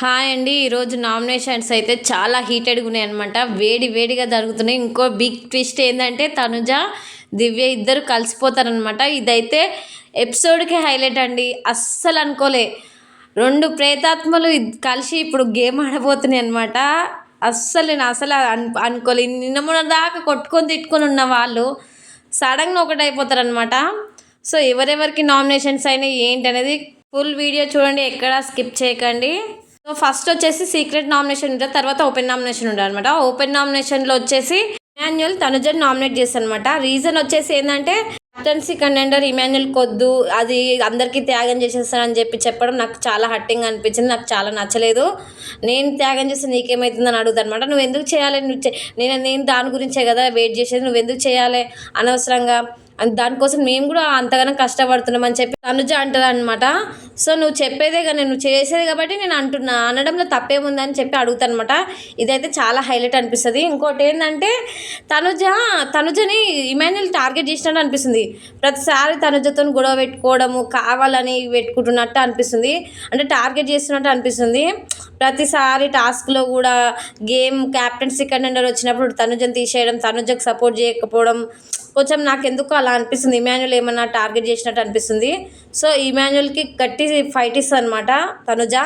Hi అండి ఈరోజు nominations అయితే చాలా హీటెడ్గా ఉన్నాయి అనమాట వేడి వేడిగా జరుగుతున్నాయి. ఇంకో బిగ్ ట్విస్ట్ ఏంటంటే తనుజ దివ్య ఇద్దరు కలిసిపోతారనమాట ఇదైతే ఎపిసోడ్కి హైలైట్ అండి. అస్సలు అనుకోలే. రెండు ప్రేతాత్మలు కలిసి ఇప్పుడు గేమ్ ఆడబోతున్నాయి అనమాట అస్సలు నేను అసలు అను అనుకోలే. నిన్న మొన్న దాకా కొట్టుకొని తిట్టుకొని ఉన్న వాళ్ళు సడన్గా ఒకటి అయిపోతారనమాట సో ఎవరెవరికి నామినేషన్స్ అయినాయి ఏంటి అనేది ఫుల్ వీడియో చూడండి. ఎక్కడ స్కిప్ చేయకండి. సో ఫస్ట్ వచ్చేసి సీక్రెట్ నామినేషన్ ఉంటుంది తర్వాత ఓపెన్ నామినేషన్ ఉంటుంది అనమాట. ఓపెన్ నామినేషన్లో వచ్చేసి ఇమాన్యుల్ తనుజన్ నామినేట్ చేస్తాను అనమాట రీజన్ వచ్చేసి ఏంటంటే కెప్టెన్సీ కంటెండర్ ఇమాన్యుల్ కొద్దు అది అందరికీ త్యాగం చేసేస్తానని చెప్పి చెప్పడం నాకు చాలా హట్టింగ్ అనిపించింది నాకు చాలా నచ్చలేదు. నేను త్యాగం చేస్తే నీకేమవుతుందని అడుగుతాను అనమాట. నువ్వు ఎందుకు చేయాలి? నువ్వు నేను నేను దాని గురించే కదా వెయిట్ చేసేది నువ్వు ఎందుకు చేయాలి? అనవసరంగా దానికోసం మేము కూడా అంతగానో కష్టపడుతున్నాం అని చెప్పి అనుజ అంటది అనమాట సో నువ్వు చెప్పేదే కానీ నువ్వు చేసేది కాబట్టి నేను అంటున్నా. అనడంలో తప్పేముందని చెప్పి అడుగుతాను అనమాట ఇదైతే చాలా హైలైట్ అనిపిస్తుంది. ఇంకోటి ఏంటంటే తనుజ తనుజని ఇమాన్యుల్ టార్గెట్ చేసినట్టు అనిపిస్తుంది. ప్రతిసారి తనుజతో గొడవ పెట్టుకోవడము కావాలని పెట్టుకుంటున్నట్టు అనిపిస్తుంది. అంటే టార్గెట్ చేస్తున్నట్టు అనిపిస్తుంది. ప్రతిసారి టాస్క్లో కూడా గేమ్ క్యాప్టెన్సీ కంటెండర్ వచ్చినప్పుడు తనుజని తీసేయడం తనుజకు సపోర్ట్ చేయకపోవడం కొంచెం నాకు ఎందుకు అలా అనిపిస్తుంది. ఇమాన్యుల్ ఏమన్నా టార్గెట్ చేసినట్టు అనిపిస్తుంది. సో ఇమాన్యుల్కి గట్టి ఫైట్ ఇస్తుంది అనమాట తనుజ.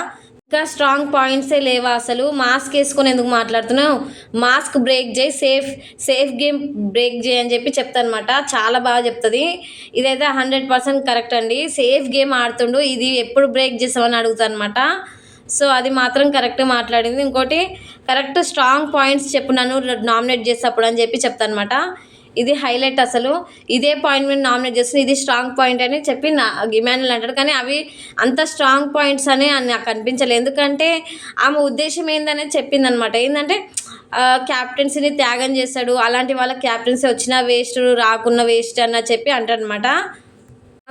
ఇంకా స్ట్రాంగ్ పాయింట్సే లేవా అసలు? మాస్క్ వేసుకొని ఎందుకు మాట్లాడుతున్నావు? మాస్క్ బ్రేక్ చేయి సేఫ్ సేఫ్ గేమ్ బ్రేక్ చేయి అని చెప్పి చెప్తాను అనమాట చాలా బాగా చెప్తుంది. ఇదైతే హండ్రెడ్ పర్సెంట్ కరెక్ట్ అండి. సేఫ్ గేమ్ ఆడుతుండు. ఇది ఎప్పుడు బ్రేక్ చేసామని అడుగుతాను అనమాట సో అది మాత్రం కరెక్ట్ మాట్లాడింది. ఇంకోటి కరెక్ట్ స్ట్రాంగ్ పాయింట్స్ చెప్పు నన్ను నామినేట్ చేసేటప్పుడు అని చెప్పి చెప్తాను అనమాట ఇది హైలైట్ అసలు. ఇదే పాయింట్ మీద నామినేట్ చేస్తుంది ఇది స్ట్రాంగ్ పాయింట్ అని చెప్పి నా ఇమాన్యుల్ అంటాడు. కానీ అవి అంత స్ట్రాంగ్ పాయింట్స్ అని నాకు అనిపించలేదు. ఎందుకంటే ఆమె ఉద్దేశం ఏందనేది చెప్పింది అనమాట ఏంటంటే క్యాప్టెన్సీని త్యాగం చేస్తాడు. అలాంటి వాళ్ళ క్యాప్టెన్సీ వచ్చినా వేస్ట్ రాకున్నా వేస్ట్ అన్న చెప్పి అంటాడనమాట.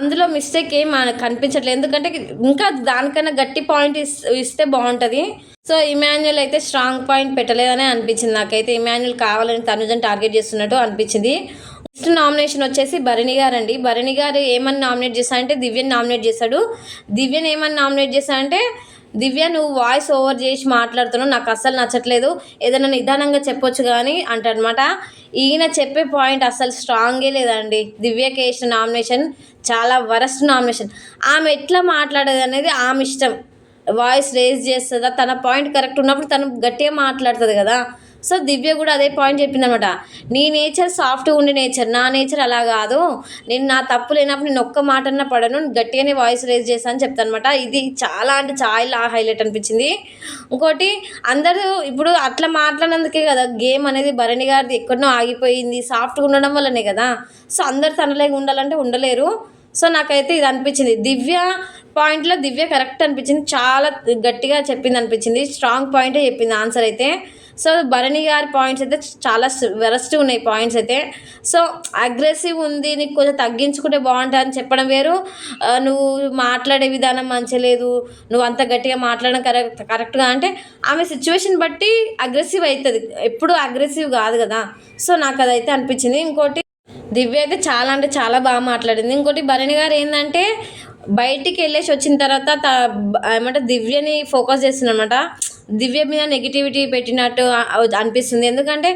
అందులో మిస్టేక్ ఏం మనకు కనిపించట్లేదు. ఎందుకంటే ఇంకా దానికన్నా గట్టి పాయింట్ ఇస్- ఇస్తే బాగుంటుంది. సో ఇమాన్యుల్ అయితే స్ట్రాంగ్ పాయింట్ పెట్టలేదనే అనిపించింది నాకైతే. ఇమాన్యుల్ కావాలని తనుజన్ టార్గెట్ చేస్తున్నట్టు అనిపించింది. నెక్స్ట్ నామినేషన్ వచ్చేసి భరణి గారు అండి భరణి గారు ఏమని నామినేట్ చేశారంటే దివ్యని నామినేట్ చేశాడు. దివ్యని ఏమని నామినేట్ చేశారంటే దివ్య నువ్వు వాయిస్ ఓవర్ చేసి మాట్లాడుతున్నావు నాకు అస్సలు నచ్చట్లేదు. ఏదైనా నిదానంగా చెప్పొచ్చు కానీ అంటనమాట ఈయన చెప్పే పాయింట్ అస్సలు స్ట్రాంగే లేదండి. దివ్యకి వేసిన నామినేషన్ చాలా వరస్ట్ నామినేషన్ ఆమె ఎట్లా మాట్లాడేది అనేది ఆమె ఇష్టం. వాయిస్ రేజ్ చేస్తుందా? తన పాయింట్ కరెక్ట్ ఉన్నప్పుడు తను గట్టిగా మాట్లాడుతుంది కదా. సో దివ్య కూడా అదే పాయింట్ చెప్పింది అనమాట నీ నేచర్ సాఫ్ట్గా ఉండే నేచర్ నా నేచర్ అలా కాదు. నేను నా తప్పు లేనప్పుడు నేను ఒక్క మాట అన్న పడను గట్టిగానే వాయిస్ రేజ్ చేశాను అని చెప్తాను అనమాట ఇది చాలా అంటే చాలా హైలైట్ అనిపించింది. ఇంకోటి అందరూ ఇప్పుడు అట్లా మాట్లాడినందుకే కదా గేమ్ అనేది భరణి గారిది ఎక్కడనో ఆగిపోయింది. సాఫ్ట్గా ఉండడం వల్లనే కదా. సో అందరు తనలాగా ఉండాలంటే ఉండలేరు. సో నాకైతే ఇది అనిపించింది. దివ్య పాయింట్లో దివ్య కరెక్ట్ అనిపించింది. చాలా గట్టిగా చెప్పింది అనిపించింది. స్ట్రాంగ్ పాయింటే చెప్పింది ఆన్సర్ అయితే. సో భరణి గారి పాయింట్స్ అయితే చాలా వెరస్ట్ ఉన్నాయి పాయింట్స్ అయితే. సో అగ్రెసివ్ ఉంది నీకు కొంచెం తగ్గించుకుంటే బాగుంటుంది అని చెప్పడం వేరు. నువ్వు మాట్లాడే విధానం మంచి లేదు నువ్వు అంత గట్టిగా మాట్లాడడం కరెక్ట్ కరెక్ట్గా అంటే ఆమె సిచ్యువేషన్ బట్టి అగ్రెసివ్ అవుతుంది ఎప్పుడు అగ్రెసివ్ కాదు కదా. సో నాకు అదైతే అనిపించింది. ఇంకోటి దివ్య అయితే చాలా అంటే చాలా బాగా మాట్లాడింది. ఇంకోటి భరణి గారు ఏంటంటే బయటికి వెళ్ళేసి వచ్చిన తర్వాత త- ఏమంటే దివ్యని ఫోకస్ చేస్తుందన్నమాట. దివ్య మీద నెగిటివిటీ పెట్టినట్టు అనిపిస్తుంది. ఎందుకంటే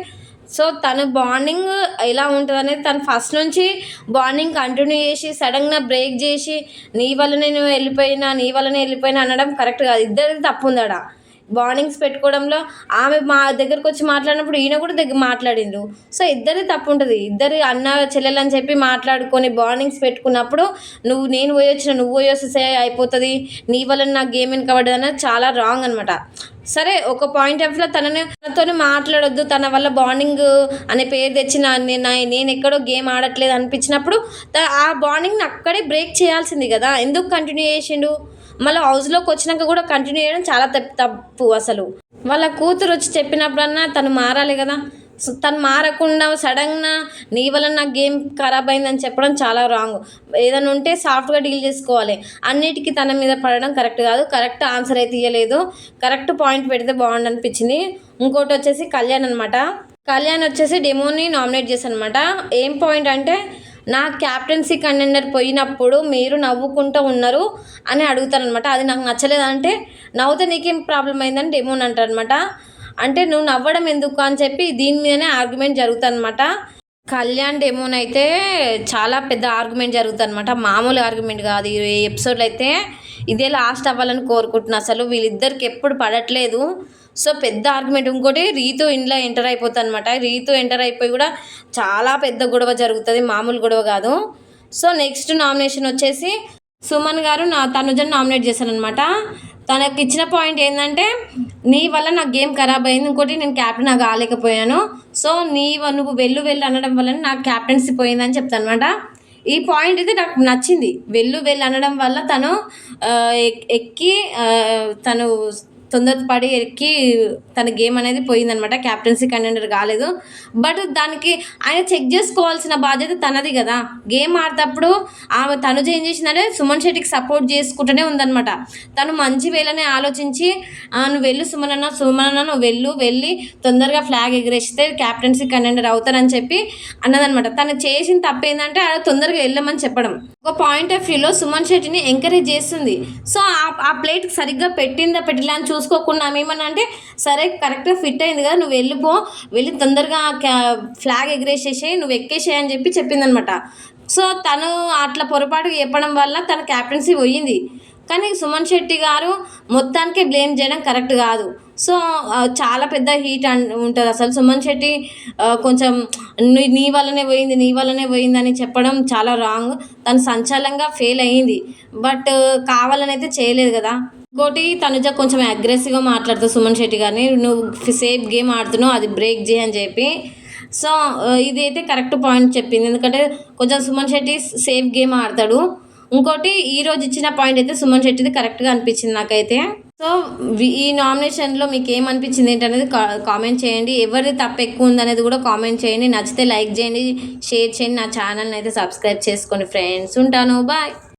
సో తన బాండింగ్ ఎలా ఉంటుంది అనేది తను ఫస్ట్ నుంచి బాండింగ్ కంటిన్యూ చేసి సడన్గా బ్రేక్ చేసి నీ వల్ల నేను వెళ్ళిపోయినా నీ వల్లనే వెళ్ళిపోయినా అనడం కరెక్ట్ కాదు. ఇద్దరిది తప్పు ఉంది వార్నింగ్స్ పెట్టుకోవడంలో ఆమె మా దగ్గరకు వచ్చి మాట్లాడినప్పుడు ఈయన కూడా దగ్గర మాట్లాడిండు. సో ఇద్దరి తప్పు ఉంటుంది ఇద్దరి అన్న చెల్లెలు అని చెప్పి మాట్లాడుకొని వార్నింగ్స్ పెట్టుకున్నప్పుడు నువ్వు నేను పోయి వచ్చిన నువ్వు పోయి వస్తే అయిపోతుంది. నీ వల్ల నా గేమ్ వెనుకబడ్డది అనేది చాలా రాంగ్ అనమాట సరే ఒక పాయింట్ ఆఫ్లో తనని తనతో మాట్లాడొద్దు. తన వల్ల బాండింగ్ అనే పేరు తెచ్చిన నేను ఎక్కడో గేమ్ ఆడట్లేదు అనిపించినప్పుడు త- ఆ బాండింగ్ని అక్కడే బ్రేక్ చేయాల్సింది కదా. ఎందుకు కంటిన్యూ చేసిండు? మళ్ళీ హౌస్లోకి వచ్చినాక కూడా కంటిన్యూ చేయడం చాలా తప్పు తప్పు అసలు. వాళ్ళ కూతురు వచ్చి చెప్పినప్పుడన్నా తను మారాలి కదా. సో తను మారకుండా సడన్గా నీ వల్ల నా గేమ్ ఖరాబ్ అయిందని చెప్పడం చాలా రాంగ్ ఏదైనా ఉంటే సాఫ్ట్గా డీల్ చేసుకోవాలి. అన్నిటికీ తన మీద పడడం కరెక్ట్ కాదు. కరెక్ట్ ఆన్సర్ అయితే ఇవ్వలేదు కరెక్ట్ పాయింట్ పెడితే బాగుండనిపించింది ఇంకోటి వచ్చేసి కళ్యాణ్ అనమాట కళ్యాణ్ వచ్చేసి డెమోని నామినేట్ చేశాను అనమాట ఏం పాయింట్ అంటే నా క్యాప్టెన్సీ కంటెండర్ పోయినప్పుడు మీరు నవ్వుకుంటూ ఉన్నారు అని అడుగుతారనమాట అది నాకు నచ్చలేదంటే నవ్వుతే నీకేం ప్రాబ్లం అయిందని డెమోన్ అంటారనమాట అంటే నువ్వు నవ్వడం ఎందుకు అని చెప్పి దీని మీదనే ఆర్గ్యుమెంట్ జరుగుతుందన్నమాట కళ్యాణ్ డెమోన్ అయితే చాలా పెద్ద ఆర్గ్యుమెంట్ జరుగుతుంది అనమాట మామూలు ఆర్గ్యుమెంట్ కాదు. ఈ ఎపిసోడ్లో అయితే ఇదే లాస్ట్ అవ్వాలని కోరుకుంటున్నా. అసలు వీళ్ళిద్దరికి ఎప్పుడు పడట్లేదు. సో పెద్ద ఆర్గ్యుమెంట్. ఇంకోటి రీతు ఇంట్లో ఎంటర్ అయిపోతుంది అనమాట రీతు ఎంటర్ అయిపోయి కూడా చాలా పెద్ద గొడవ జరుగుతుంది. మామూలు గొడవ కాదు. సో నెక్స్ట్ నామినేషన్ వచ్చేసి సుమన్ గారు నా తనుజను నామినేట్ చేశారనమాట తనకి ఇచ్చిన పాయింట్ ఏంటంటే నీ వల్ల నా గేమ్ ఖరాబ్ అయింది ఇంకోటి నేను క్యాప్టెన్ కాలేకపోయాను సో నీ వ- నువ్వు వెళ్ళు వెళ్ళు అనడం వల్ల నాకు క్యాప్టెన్సీ పోయిందని చెప్తాను అనమాట ఈ పాయింట్ అయితే నాకు నచ్చింది. వెళ్ళు వెళ్ళు అనడం వల్ల తను ఎక్కి తను తొందరపడి ఎక్కి తన గేమ్ అనేది పోయిందనమాట. క్యాప్టెన్సీ కంటెండర్ కాలేదు. బట్ దానికి ఆయన చెక్ చేసుకోవాల్సిన బాధ్యత తనది కదా. గేమ్ ఆడేటప్పుడు ఆమె తను ఏం చేసిందంటే సుమన్ శెట్టికి సపోర్ట్ చేసుకుంటూనే ఉందనమాట. తను మంచి వేళనే ఆలోచించి నువ్వు వెళ్ళు సుమన్ అన్న సుమన్ అన్న నువ్వు వెళ్ళు వెళ్ళి తొందరగా ఫ్లాగ్ ఎగరేస్తే క్యాప్టెన్సీ కంటెండర్ అవుతారని చెప్పి అన్నదనమాట. తను చేసిన తప్పు ఏంటంటే ఆడ తొందరగా వెళ్ళమని చెప్పడం. ఒక పాయింట్ ఆఫ్ వ్యూలో సుమన్ శెట్టిని ఎంకరేజ్ చేస్తుంది. సో ఆ- ఆ ప్లేట్ సరిగ్గా పెట్టిందా పెట్టిలా అని చూసుకోకుండా ఆమె ఏమన్నా అంటే సరే కరెక్ట్గా ఫిట్ అయింది కదా నువ్వు వెళ్ళిపో వెళ్ళి తొందరగా క్యా- ఫ్లాగ్ ఎగరేసేసేయి నువ్వు ఎక్కేసేయి అని చెప్పి చెప్పిందనమాట. సో తను అట్లా పొరపాటు చెప్పడం వల్ల తన క్యాప్టెన్సీ పోయింది. కానీ సుమన్ శెట్టి గారు మొత్తానికి బ్లేమ్ చేయడం కరెక్ట్ కాదు. సో చాలా పెద్ద హీట్ అన్ ఉంటుంది అసలు. సుమన్ శెట్టి కొంచెం నీ- నీ వల్లనే పోయింది నీ వల్లనే పోయింది అని చెప్పడం చాలా రాంగ్. తను సంచలనంగా ఫెయిల్ అయ్యింది బట్ కావాలని అయితే చేయలేదు కదా. ఇంకోటి తనుజ కొంచెం అగ్రెసివ్గా మాట్లాడుతూ సుమన్ శెట్టి గారిని నువ్వు సేఫ్ గేమ్ ఆడుతున్నావు అది బ్రేక్ చేయి అని చెప్పి. సో ఇది ఇదైతే కరెక్ట్ పాయింట్ చెప్పింది. ఎందుకంటే కొంచెం సుమన్ శెట్టి సేఫ్ గేమ్ ఆడతాడు. ఇంకోటి ఈ రోజు ఇచ్చిన పాయింట్ అయితే సుమన్ శెట్టిది కరెక్ట్గా అనిపించింది నాకైతే. సో ఈ నామినేషన్లో మీకు ఏమనిపించింది ఏంటనేది కా- కామెంట్ చేయండి. ఎవరిది తప్పు ఎక్కువ ఉందనేది కూడా కామెంట్ చేయండి. నచ్చితే లైక్ చేయండి షేర్ చేయండి. నా ఛానల్ని అయితే సబ్స్క్రైబ్ చేసుకోండి ఫ్రెండ్స్ ఉంటాను. బాయ్